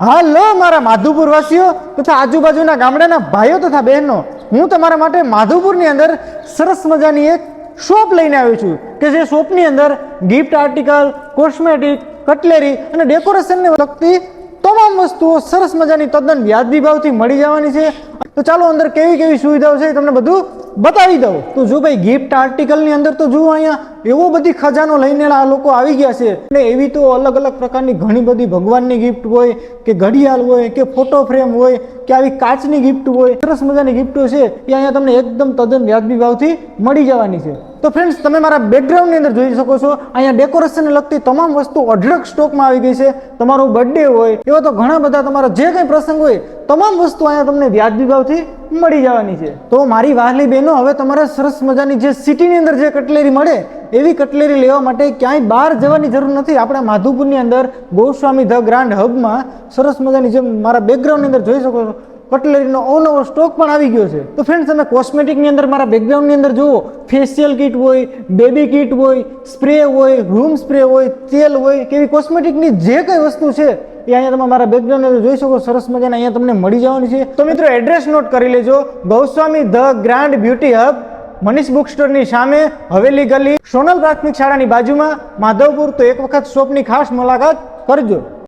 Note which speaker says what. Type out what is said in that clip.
Speaker 1: હાલો મારા માધુપુરવાસીઓ તથા આજુબાજુના ગામડાના ભાઈઓ તથા બહેનો, હું તમારા માટે માધુપુરની અંદર સરસ મજાની એક શોપ લઈને આવ્યો છું, કે જે શોપની અંદર ગિફ્ટ આર્ટિકલ કોસ્મેટિક કટલેરી અને ડેકોરેશનને લગતી તમામ વસ્તુઓ સરસ મજાની તદ્દન વ્યાજબી ભાવથી મળી જવાની છે. તો ચાલો અંદર કેવી કેવી સુવિધાઓ છે તમને બધું બતાવી દઉં. તો જો ભાઈ ગિફ્ટ આર્ટિકલની અંદર તો જુઓ અહીંયા એવો બધી ખજાનો લઈને આ લોકો આવી ગયા છે. અને એવી તો અલગ અલગ પ્રકારની ઘણી બધી ભગવાનની ગિફ્ટ હોય કે ઘડિયાળ હોય કે ફોટો ફ્રેમ હોય કે આવી કાચની ગિફ્ટ હોય. સરસ મજાની ગિફ્ટો છે એ અહીંયા તમને એકદમ તદ્દન વ્યાજબી ભાવથી મળી જવાની છે. તો ફ્રેન્ડ્સ તમે મારા બેકગ્રાઉન્ડની અંદર જોઈ શકો છો, અહીંયા ડેકોરેશનને લગતી તમામ વસ્તુ અઢળક સ્ટોકમાં આવી ગઈ છે. તમારો બર્થડે હોય, એવા તો ઘણા બધા તમારા જે કંઈ પ્રસંગ હોય, તમામ વસ્તુ અહીંયા તમને વ્યાજબી ભાવથી મળી જવાની છે. તો મારી વાહલી બહેનો, હવે તમારે સરસ મજાની જે સિટીની અંદર જે કટલેરી મળે એવી કટલેરી લેવા માટે ક્યાંય બહાર જવાની જરૂર નથી. આપણા માધુપુરની અંદર ગોસ્વામી ધ ગ્રાન્ડ હબમાં સરસ મજાની જેમ મારા બેકગ્રાઉન્ડની અંદર જોઈ શકો છો, કટલેરીનો અવનવો સ્ટોક પણ આવી ગયો છે. તો ફ્રેન્ડ્સ તમે કોસ્મેટિકની અંદર મારા બેકગ્રાઉન્ડની અંદર જુઓ. ફેશિયલ કિટ હોય બેબી કિટ હોય સ્પ્રે હોય રૂમ સ્પ્રે હોય, તેલ હોય, કેવી કોસ્મેટિકની જે કંઈ વસ્તુ છે, એ અહીંયા તમે મારા બેકગ્રાઉન્ડ અંદર જોઈ શકો, સરસ મજાના અહીંયા તમને મળી જવાની છે. તો મિત્રો એડ્રેસ નોટ કરી લેજો. Goswami the grand beauty hub Manish book સ્ટોરની સામે હવેલી ગલી સોનલ પ્રાથમિક શાળાની બાજુમાં માધવપુર તો એક વખત શોપની ખાસ મુલાકાત કરજો.